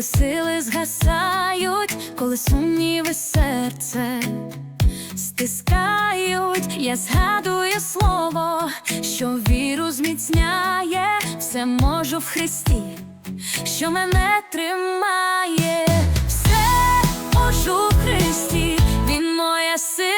коли сили згасають, коли сумніви серце стискають, я згадую слово, що віру зміцняє, все можу в Христі, що мене тримає, все можу в Христі, Він моя сила.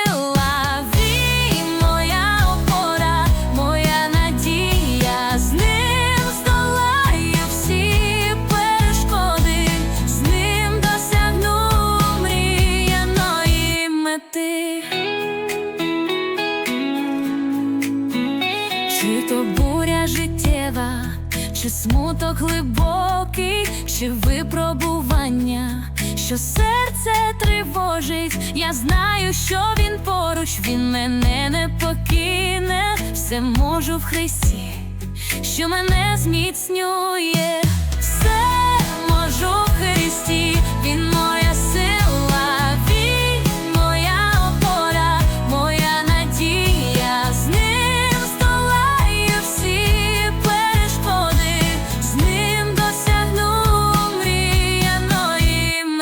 Чи то буря життєва, чи смуток глибокий, чи випробування, що серце тривожить, я знаю, що він поруч, він мене не покине, все можу в Христі, що мене зміцнює,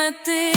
мріяної мети.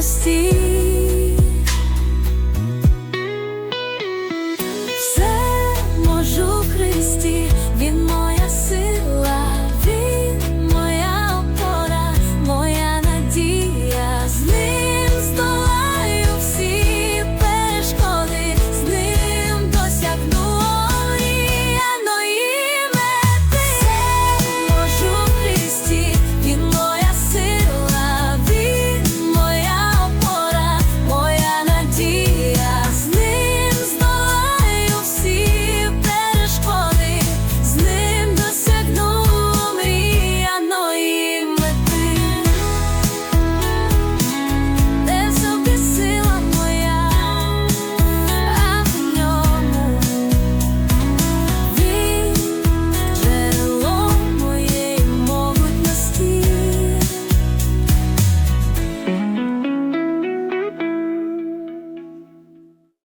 see.